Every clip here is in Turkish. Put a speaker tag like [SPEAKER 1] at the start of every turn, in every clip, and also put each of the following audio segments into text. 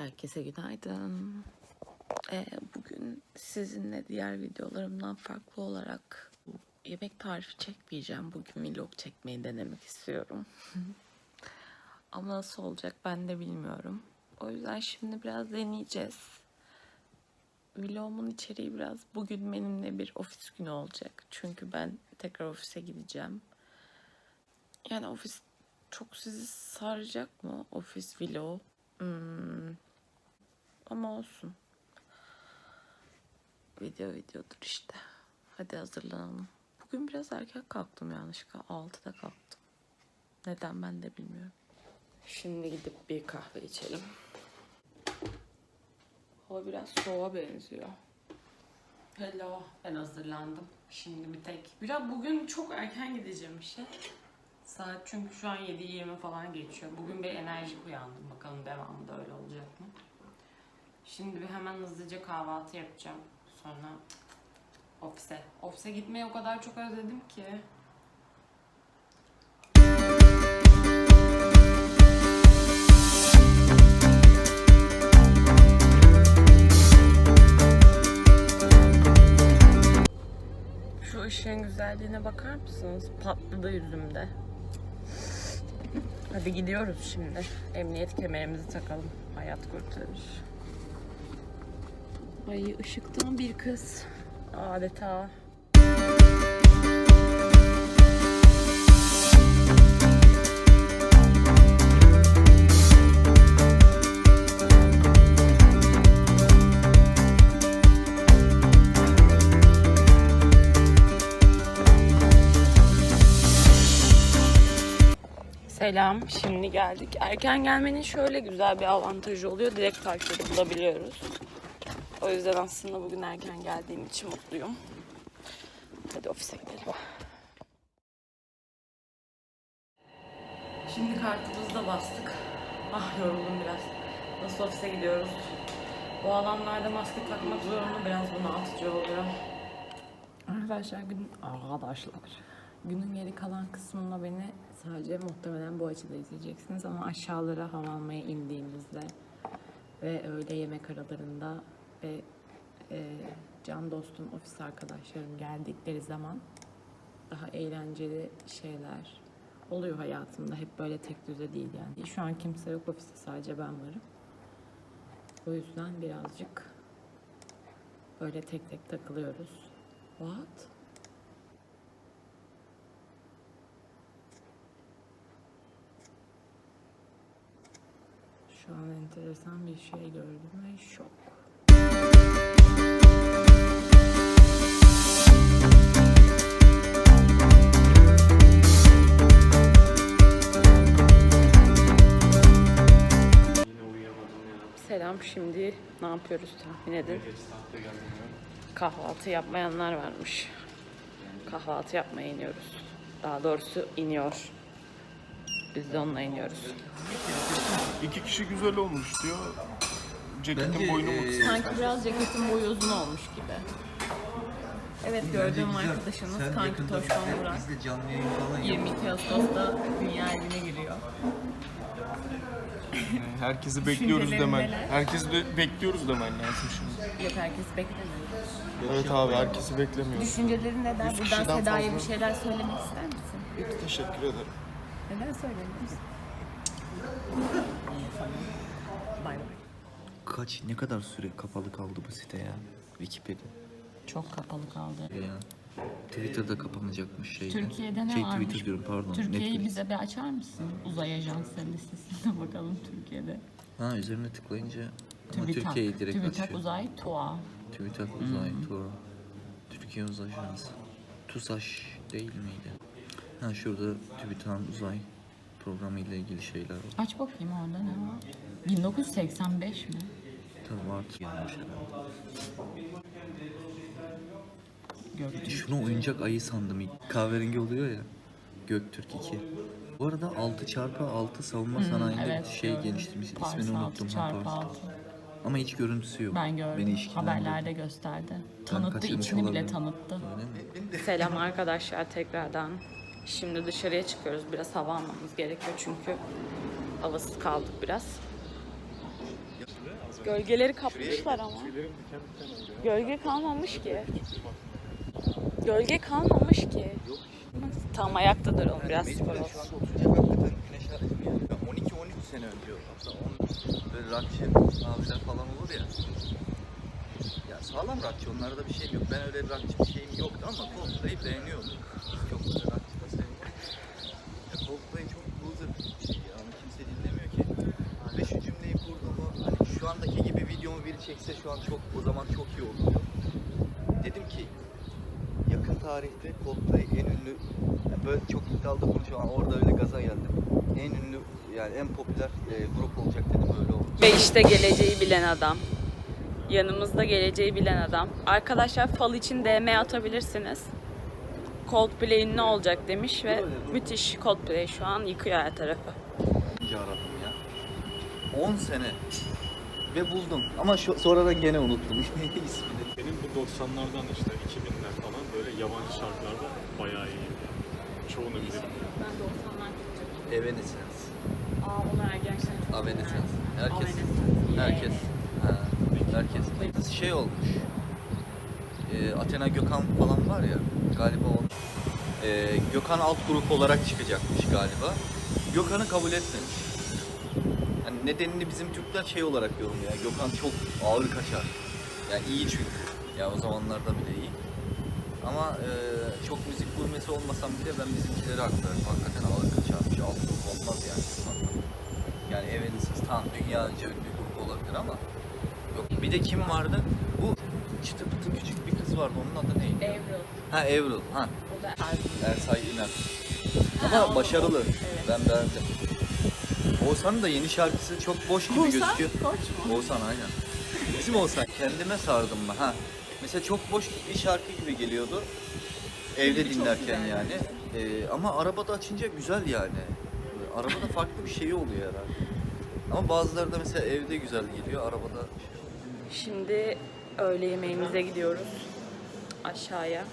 [SPEAKER 1] Herkese günaydın. Ee, bugün sizinle diğer videolarımdan farklı olarak yemek tarifi çekmeyeceğim. Bugün vlog çekmeyi denemek istiyorum. Ama nasıl olacak ben de bilmiyorum. O yüzden şimdi biraz deneyeceğiz. Vlogumun içeriği biraz bugün benimle bir ofis günü olacak. Çünkü ben tekrar ofise gideceğim. Yani ofis çok sizi saracak mı? Ofis vlog. Hmm. Ama olsun. Video videodur işte. Hadi hazırlanalım. Bugün biraz erken kalktım yanlışlıkla. 6'da kalktım. Neden ben de bilmiyorum. Şimdi gidip bir kahve içelim. Hava biraz soğuğa benziyor. Hello. Ben hazırlandım. Şimdi bir tek. Biraz bugün çok erken gideceğim işe. Saat çünkü şu an 7.20 falan geçiyor. Bugün bir enerjik uyandım. Bakalım devamında öyle olacak mı? Şimdi bir hemen hızlıca kahvaltı yapacağım. Sonra ofise. Ofise gitmeyi o kadar çok özledim ki. Şu ışığın güzelliğine bakar mısınız? Patladı yüzümde. Hadi gidiyoruz şimdi. Emniyet kemerimizi takalım. Hayat kurtarır. Ay ışıktan bir kız. Adeta. Selam, şimdi geldik. Erken gelmenin şöyle güzel bir avantajı oluyor. Direkt parkları bulabiliyoruz. O yüzden aslında bugün erken geldiğim için mutluyum. Hadi ofise gidelim. Şimdi kartımızı da bastık. Ah yoruldum biraz. Nasıl ofise gidiyoruz? Bu alanlarda maske takmak zorunlu biraz bunaltıcı oluyor. Arkadaşlar gün arkadaşlar günün geri kalan kısmında beni sadece muhtemelen bu açıda izleyeceksiniz ama aşağılara hava almaya indiğimizde ve öğle yemek aralarında ve e, can dostum ofis arkadaşlarım geldikleri zaman daha eğlenceli şeyler oluyor hayatımda. Hep böyle tek düze değil yani. Şu an kimse yok ofiste sadece ben varım. O yüzden birazcık böyle tek tek takılıyoruz. What? Şu an enteresan bir şey gördüm ve şok. Selam şimdi ne yapıyoruz tahmin edin. Kahvaltı yapmayanlar varmış. Kahvaltı yapmaya iniyoruz. Daha doğrusu iniyor. Biz de onunla iniyoruz.
[SPEAKER 2] İki kişi güzel olmuş diyor. Ceketin
[SPEAKER 3] Bence,
[SPEAKER 2] boynu mu
[SPEAKER 3] eee,
[SPEAKER 2] kısa?
[SPEAKER 1] Sanki biraz ceketin boyu uzun olmuş gibi. Evet gördüğüm arkadaşımız
[SPEAKER 3] Sen
[SPEAKER 1] Kanki Toşkan Burak.
[SPEAKER 3] Biz de canlı yayın falan yap.
[SPEAKER 1] 22 Ağustos'ta dünya evine giriyor.
[SPEAKER 2] Herkesi bekliyoruz
[SPEAKER 1] Düşüncelerin
[SPEAKER 2] demen.
[SPEAKER 1] neler?
[SPEAKER 2] Herkesi de bekliyoruz demen lazım şimdi.
[SPEAKER 1] Yok herkes beklemiyor.
[SPEAKER 2] Evet abi herkesi beklemiyoruz.
[SPEAKER 1] Düşüncelerin neden?
[SPEAKER 2] Yüz
[SPEAKER 1] Buradan
[SPEAKER 2] kişiden
[SPEAKER 1] Seda'ya bir
[SPEAKER 2] fazla.
[SPEAKER 1] şeyler söylemek ister misin?
[SPEAKER 2] Teşekkür ederim.
[SPEAKER 1] Neden söylemiyorsun? Bay bay.
[SPEAKER 3] Kaç ne kadar süre kapalı kaldı bu site ya? Wikipedia.
[SPEAKER 1] Çok kapalı kaldı.
[SPEAKER 3] Ya. Twitter'da kapanacakmış şey.
[SPEAKER 1] Türkiye'de ne
[SPEAKER 3] şey,
[SPEAKER 1] varmış?
[SPEAKER 3] Twitter diyorum pardon.
[SPEAKER 1] Türkiye'yi
[SPEAKER 3] Netflix.
[SPEAKER 1] bize bir açar mısın? Uzay ajansları listesine bakalım Türkiye'de.
[SPEAKER 3] Ha üzerine tıklayınca ama
[SPEAKER 1] TÜBİTAK.
[SPEAKER 3] Türkiye'yi direkt
[SPEAKER 1] TÜBİTAK
[SPEAKER 3] açıyor.
[SPEAKER 1] Uzay TUA.
[SPEAKER 3] TÜBİTAK Uzay Tuğra. Türkiye Uzay Ajansı. TUSAŞ değil miydi? Ha şurada TÜBİTAK'ın uzay programı ile ilgili şeyler var.
[SPEAKER 1] Aç bakayım orada ne var? 1985 mi?
[SPEAKER 3] Tabii var gelmiş herhalde.
[SPEAKER 1] Göktürk.
[SPEAKER 3] Şunu oyuncak ayı sandım. ilk. Kahverengi oluyor ya. Göktürk 2. Bu arada 6 çarpı 6 savunma sanayinde
[SPEAKER 1] Evet,
[SPEAKER 3] şey
[SPEAKER 1] gördüm.
[SPEAKER 3] geliştirmiş.
[SPEAKER 1] Pars
[SPEAKER 3] İsmini unuttum. ha,
[SPEAKER 1] çarpı
[SPEAKER 3] Pars.
[SPEAKER 1] altı.
[SPEAKER 3] Ama hiç görüntüsü yok.
[SPEAKER 1] Ben gördüm.
[SPEAKER 3] Beni.
[SPEAKER 1] Haberlerde gösterdi. Tanıttı, içini bile
[SPEAKER 3] olabilirim.
[SPEAKER 1] tanıttı.
[SPEAKER 3] Öyle mi?
[SPEAKER 1] Selam arkadaşlar tekrardan. Şimdi dışarıya çıkıyoruz. Biraz hava almamız gerekiyor çünkü havasız kaldık biraz. Gölgeleri kapmışlar ama. Gölge kalmamış ki. Gölge kalmamış ki. Tam ayakta duralım biraz spor olsun.
[SPEAKER 3] şu anda oturacak hakikaten güneş aletmiyor. 12-13 sene önce hatta 10 böyle rockçı abiler falan olur ya. Ya sağlam rockçı onlarda bir şeyim yok. Ben öyle rockçı bir şeyim yoktu ama Coldplay'i beğeniyordum. Çok böyle rockçı da sevmiyorum. Ya Coldplay çok loser bir şey ya. Onu kimse dinlemiyor ki. Ve şu cümleyi kurduğumu hani şu andaki gibi videomu biri çekse şu an çok o zaman çok iyi olurdu. Dedim ki tarihte Coldplay en ünlü yani böyle çok iddialı konuşuyorum orada öyle gaza geldim. En ünlü yani en popüler e, grup olacak dedim öyle oldu.
[SPEAKER 1] Ve işte geleceği bilen adam. Yanımızda geleceği bilen adam. Arkadaşlar fal için DM atabilirsiniz. Coldplay ne olacak demiş ve müthiş Coldplay şu an yıkıyor her tarafı.
[SPEAKER 3] Aradım ya. 10 sene ve buldum ama şu, sonradan gene unuttum ismini.
[SPEAKER 4] Benim bu 90'lardan işte 2000'ler falan böyle yabancı şarkılarda bayağı iyiyim. Çoğunu bilirim.
[SPEAKER 1] Ben 90'lar
[SPEAKER 3] Evanescence.
[SPEAKER 1] Aa onu ergenken çok
[SPEAKER 3] Evanescence. Herkes. Herkes. Ha, herkes. Şey olmuş. Ee, Athena Gökhan falan var ya galiba o. Ee, Gökhan alt grup olarak çıkacakmış galiba. Gökhan'ı kabul etmemiş. Yani nedenini bizim Türkler şey olarak yorumluyor. Yani Gökhan çok ağır kaçar. Yani iyi çünkü. Ya o zamanlarda bile iyi. Ama e, çok müzik gurmesi olmasam bile ben bizimkileri aktarım. Hakikaten ağır kaçarmış. Alt grup olmaz yani. Yani Evanescence tamam dünyaca bir grup olabilir ama yok. Bir de kim vardı? Bu çıtı pıtı küçük bir kız vardı. Onun adı neydi?
[SPEAKER 1] Avril.
[SPEAKER 3] Ha Avril. Ha.
[SPEAKER 1] O da Avril.
[SPEAKER 3] Ersay İnan. Ama başarılı. Ben beğendim. Oğuzhan'ın da yeni şarkısı çok boş gibi gözüküyor. Oğuzhan aynen. Bizim Oğuzhan. Kendime sardım ben. Ha. Mesela çok boş bir şarkı gibi geliyordu. Evde dinlerken yani. Ee, ama arabada açınca güzel yani. Arabada farklı bir şey oluyor herhalde. Ama bazıları da mesela evde güzel geliyor. Arabada
[SPEAKER 1] Şimdi öğle yemeğimize gidiyoruz. Aşağıya.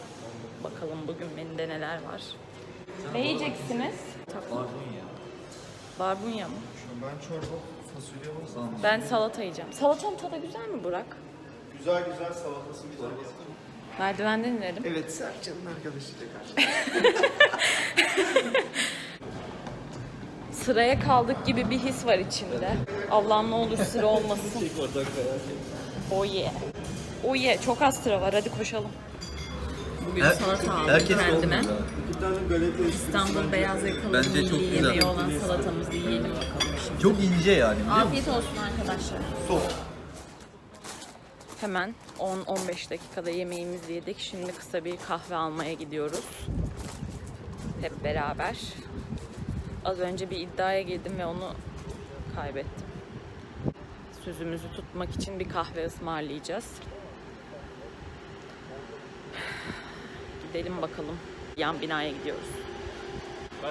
[SPEAKER 1] Bakalım bugün menüde neler var. Ne yiyeceksiniz?
[SPEAKER 3] barbunya.
[SPEAKER 1] Barbunya mı?
[SPEAKER 2] Ben çorba, fasulye var.
[SPEAKER 1] Ben salata yiyeceğim. Salatanın tadı güzel mi Burak?
[SPEAKER 2] Güzel güzel salatası güzel.
[SPEAKER 1] Merdivenden inelim.
[SPEAKER 2] Evet Sercan'ın arkadaşıyla karşı.
[SPEAKER 1] Sıraya kaldık gibi bir his var içinde. Allah'ım ne olur sıra olmasın. Oh yeah. Oh yeah. Çok az sıra var. Hadi koşalım. Bugün
[SPEAKER 3] Her-
[SPEAKER 1] salata aldım
[SPEAKER 3] herkes
[SPEAKER 1] kendime. İstanbul beyaz yakalı
[SPEAKER 3] Bence
[SPEAKER 1] milli
[SPEAKER 3] çok güzel.
[SPEAKER 1] yemeği olan salatamızı yiyelim bakalım şimdi.
[SPEAKER 3] Çok ince yani musun?
[SPEAKER 1] Afiyet olsun arkadaşlar. Hemen 10-15 dakikada yemeğimizi yedik. Şimdi kısa bir kahve almaya gidiyoruz. Hep beraber. Az önce bir iddiaya girdim ve onu kaybettim. Sözümüzü tutmak için bir kahve ısmarlayacağız. Gidelim bakalım. Yan binaya gidiyoruz.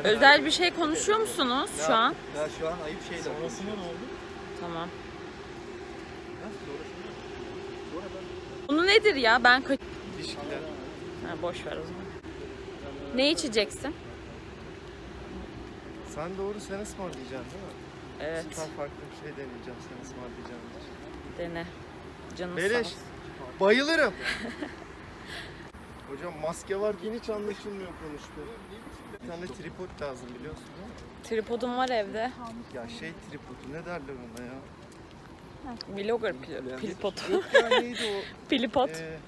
[SPEAKER 1] Özel bir şey konuşuyor musunuz şu an?
[SPEAKER 3] Ya şu an ayıp şeyler.
[SPEAKER 4] Sonrasında ne oldu?
[SPEAKER 1] Tamam. Bunu nedir ya? Ben kaç...
[SPEAKER 2] İlişkiler.
[SPEAKER 1] Ha, boş ver o zaman. Ne içeceksin?
[SPEAKER 2] Sen doğru sen ısmarlayacaksın değil mi?
[SPEAKER 1] Evet,
[SPEAKER 2] Ben farklı bir şey deneyeceğim sen ısmarlayacağın için.
[SPEAKER 1] dene. Canım sağ
[SPEAKER 2] Beleş.
[SPEAKER 1] olsun.
[SPEAKER 2] Bayılırım. Hocam maske varken hiç anlaşılmıyor konuştu. Bir tane tripod lazım biliyorsun değil mi?
[SPEAKER 1] Tripodum var evde.
[SPEAKER 2] Ya şey tripodu ne derler ona ya?
[SPEAKER 1] Vlogger pil- pilpot.
[SPEAKER 2] Yok ya neydi o?
[SPEAKER 1] Pilipot.
[SPEAKER 2] Ee,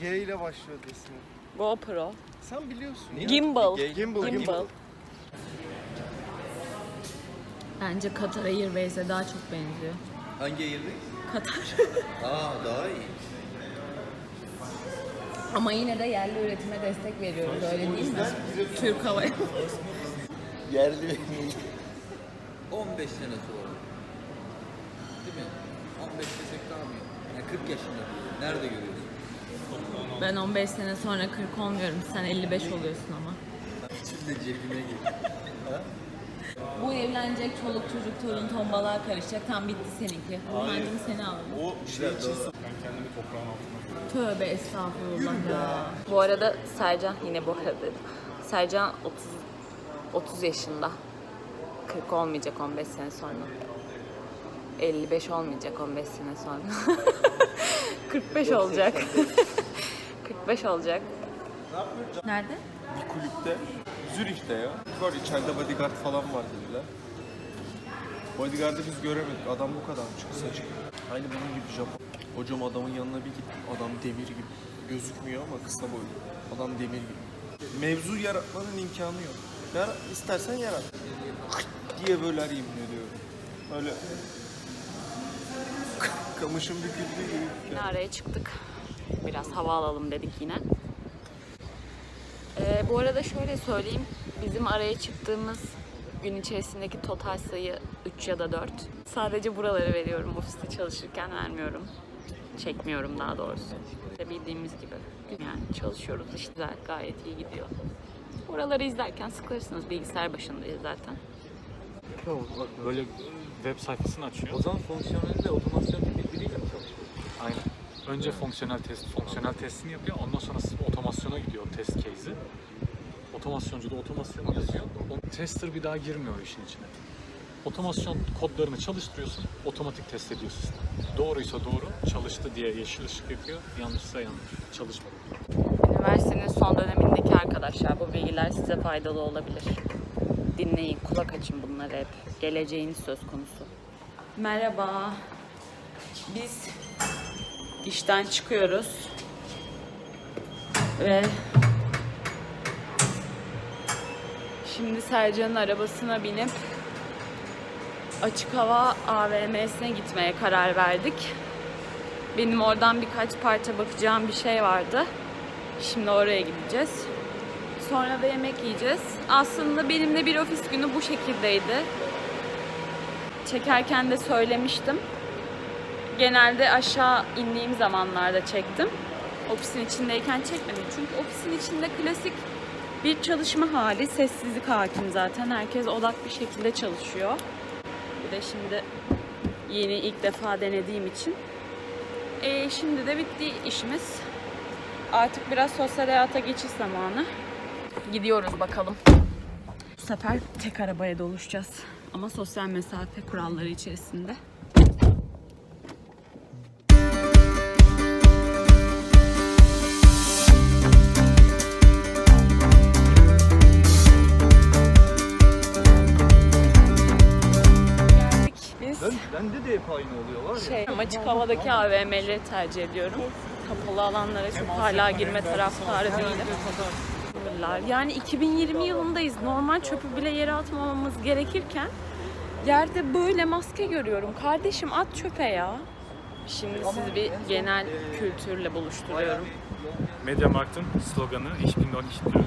[SPEAKER 2] G ile başlıyordu ismi.
[SPEAKER 1] GoPro.
[SPEAKER 2] Sen biliyorsun ya.
[SPEAKER 1] Gimbal.
[SPEAKER 2] Gimbal.
[SPEAKER 1] Gimbal. Bence Qatar Airways'e daha çok benziyor.
[SPEAKER 3] Hangi Airways?
[SPEAKER 1] Katar.
[SPEAKER 3] Aa daha iyi.
[SPEAKER 1] Ama yine de yerli üretime destek veriyoruz öyle değil mi? Türk Hava
[SPEAKER 3] Yerli 15 sene sonra. Değil mi? 15 desek daha mı? Yani 40 yaşında. Nerede görüyorsun?
[SPEAKER 1] Ben 15 sene sonra 40 olmuyorum. Sen 55 oluyorsun ama.
[SPEAKER 3] Şimdi cebine gir.
[SPEAKER 1] Bu evlenecek çoluk çocuk torun tombalığa karışacak. Tam bitti seninki. Burhancığım seni alalım.
[SPEAKER 4] O şey için ben kendimi toprağın altına koydum.
[SPEAKER 1] Tövbe estağfurullah ya. Bu arada Sercan yine bu arada dedim. Sercan 30 30 yaşında. 40 olmayacak 15 sene sonra. 55 olmayacak 15 sene sonra. 45 olacak. 45 olacak. Nerede?
[SPEAKER 2] Bir kulüpte, Zürih'te ya. Var içeride bodyguard falan var dediler. Bodyguard'ı biz göremedik. Adam bu kadar kısa çık. Aynı bunun gibi Japon. Hocam adamın yanına bir gittim. Adam demir gibi. Gözükmüyor ama kısa boylu. Adam demir gibi. Mevzu yaratmanın imkanı yok. Yara, istersen yarat. diye böyle yemin ediyorum. Öyle kamışın büküldüğü gibi.
[SPEAKER 1] Yine araya çıktık. Biraz hava alalım dedik yine. Ee, bu arada şöyle söyleyeyim. Bizim araya çıktığımız gün içerisindeki total sayı 3 ya da 4. Sadece buraları veriyorum. Ofiste çalışırken vermiyorum. Çekmiyorum daha doğrusu. İşte Bildiğimiz gibi. Yani çalışıyoruz işte güzel, gayet iyi gidiyor. Buraları izlerken sıkılırsınız. Bilgisayar başındayız zaten.
[SPEAKER 4] Böyle web sayfasını açıyor.
[SPEAKER 3] O zaman fonksiyonelde otomasyon birbiriyle mi çalışıyor?
[SPEAKER 4] Aynen. Önce fonksiyonel test, fonksiyonel testini yapıyor. Ondan sonra otomasyona gidiyor test case'i. Otomasyoncu da otomasyonu yazıyor. O tester bir daha girmiyor işin içine. Otomasyon kodlarını çalıştırıyorsun, otomatik test ediyor sistem. Doğruysa doğru, çalıştı diye yeşil ışık yakıyor, yanlışsa yanlış, çalışmadı.
[SPEAKER 1] Üniversitenin son dönemindeki arkadaşlar bu bilgiler size faydalı olabilir. Dinleyin, kulak açın bunları hep. Geleceğiniz söz konusu. Merhaba. Biz işten çıkıyoruz. Ve şimdi Sercan'ın arabasına binip açık hava AVM'sine gitmeye karar verdik. Benim oradan birkaç parça bakacağım bir şey vardı. Şimdi oraya gideceğiz. Sonra da yemek yiyeceğiz. Aslında benim de bir ofis günü bu şekildeydi. Çekerken de söylemiştim. Genelde aşağı indiğim zamanlarda çektim. Ofisin içindeyken çekmedim. Çünkü ofisin içinde klasik bir çalışma hali, sessizlik hakim zaten. Herkes odak bir şekilde çalışıyor. Bir de şimdi yeni ilk defa denediğim için. Ee, şimdi de bitti işimiz. Artık biraz sosyal hayata geçiş zamanı. Gidiyoruz bakalım. Bu sefer tek arabaya doluşacağız. Ama sosyal mesafe kuralları içerisinde. Biz.
[SPEAKER 3] bende de hep aynı oluyor var ya.
[SPEAKER 1] Şey, açık havadaki AVM'leri tercih ediyorum. Kapalı alanlara çok hala girme taraftarı değilim. Yani 2020 yılındayız. Normal çöpü bile yere atmamamız gerekirken yerde böyle maske görüyorum. Kardeşim at çöpe ya. Şimdi sizi bir genel kültürle buluşturuyorum.
[SPEAKER 4] Mediamarkt'ın sloganı Ich bin blöd.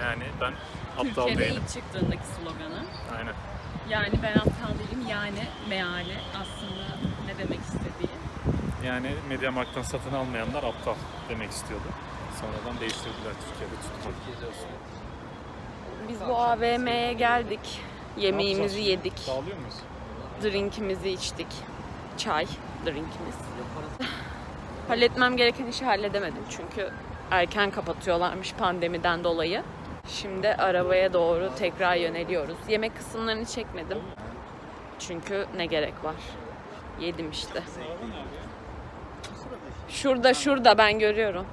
[SPEAKER 4] Yani ben aptal
[SPEAKER 1] Türkiye'de
[SPEAKER 4] değilim.
[SPEAKER 1] ilk çıktığındaki sloganı.
[SPEAKER 4] Aynen.
[SPEAKER 1] Yani ben aptal değilim. Yani meali aslında ne demek istediği.
[SPEAKER 4] Yani Mediamarkt'tan satın almayanlar aptal demek istiyordu. Sonradan değiştirdiler Türkiye'de tutmadı.
[SPEAKER 1] Biz bu AVM'ye geldik. Yemeğimizi yedik.
[SPEAKER 4] Dağılıyor muyuz?
[SPEAKER 1] drinkimizi içtik. Çay drinkimiz. Halletmem gereken işi halledemedim çünkü erken kapatıyorlarmış pandemiden dolayı. Şimdi arabaya doğru tekrar yöneliyoruz. Yemek kısımlarını çekmedim. Çünkü ne gerek var? Yedim işte. Şurada şurada ben görüyorum.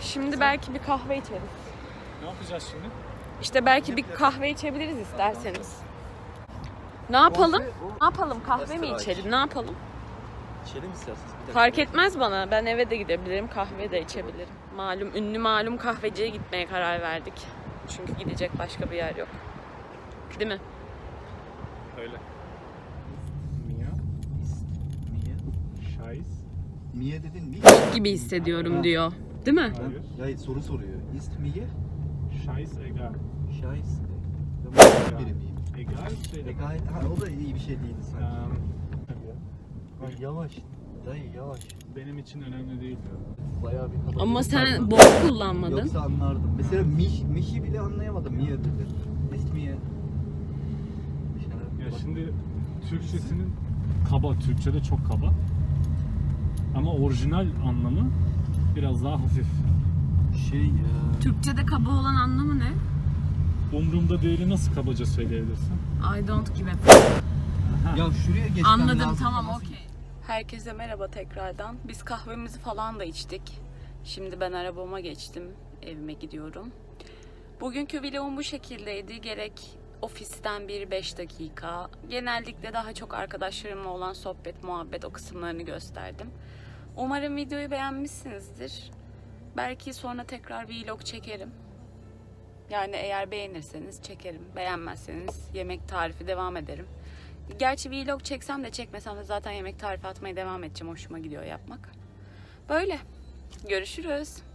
[SPEAKER 1] Şimdi belki bir kahve içeriz.
[SPEAKER 4] Ne yapacağız şimdi?
[SPEAKER 1] İşte belki bir kahve içebiliriz isterseniz. Ne yapalım? Ne yapalım? Kahve mi içelim? Ne yapalım?
[SPEAKER 3] İçelim isterseniz bir dakika.
[SPEAKER 1] Fark etmez bana. Ben eve de gidebilirim, kahve de içebilirim. Malum, ünlü malum kahveciye gitmeye karar verdik. Çünkü gidecek başka bir yer yok. Değil mi?
[SPEAKER 4] Öyle.
[SPEAKER 5] Mia? Niye?
[SPEAKER 4] Scheiß.
[SPEAKER 5] Mia dedin mi?
[SPEAKER 1] Gibi hissediyorum diyor. Değil mi?
[SPEAKER 4] Hayır.
[SPEAKER 5] Hayır soru soruyor. Ist Mia?
[SPEAKER 4] Scheiß egal.
[SPEAKER 5] Scheiße. Ben biri miyim?
[SPEAKER 4] Egal şey.
[SPEAKER 5] Ha, o da iyi bir şey değildi sanki.
[SPEAKER 4] Eee,
[SPEAKER 5] Ay, yavaş. Dayı yavaş.
[SPEAKER 4] benim için önemli değil.
[SPEAKER 5] Bayağı bir kaba.
[SPEAKER 1] Ama sen bol kullanmadın.
[SPEAKER 5] Yoksa anlardım. Mesela Mich, Mich'i bile anlayamadım. Mia dedi. Ist Mia?
[SPEAKER 4] Ya şimdi Türkçesinin kaba, Türkçe'de çok kaba. Ama orijinal anlamı biraz daha hafif.
[SPEAKER 5] Şey, e,
[SPEAKER 1] Türkçe'de kaba olan anlamı ne?
[SPEAKER 4] umurumda değili nasıl kabaca söyleyebilirsin?
[SPEAKER 1] I don't give a fuck.
[SPEAKER 5] Ya şuraya geçmem
[SPEAKER 1] Anladım
[SPEAKER 5] lazım.
[SPEAKER 1] tamam okey. Herkese merhaba tekrardan. Biz kahvemizi falan da içtik. Şimdi ben arabama geçtim. Evime gidiyorum. Bugünkü vlogum bu şekildeydi. Gerek ofisten bir 5 dakika. Genellikle daha çok arkadaşlarımla olan sohbet, muhabbet o kısımlarını gösterdim. Umarım videoyu beğenmişsinizdir. Belki sonra tekrar vlog çekerim. Yani eğer beğenirseniz çekerim. Beğenmezseniz yemek tarifi devam ederim. Gerçi vlog çeksem de çekmesem de zaten yemek tarifi atmaya devam edeceğim. Hoşuma gidiyor yapmak. Böyle. Görüşürüz.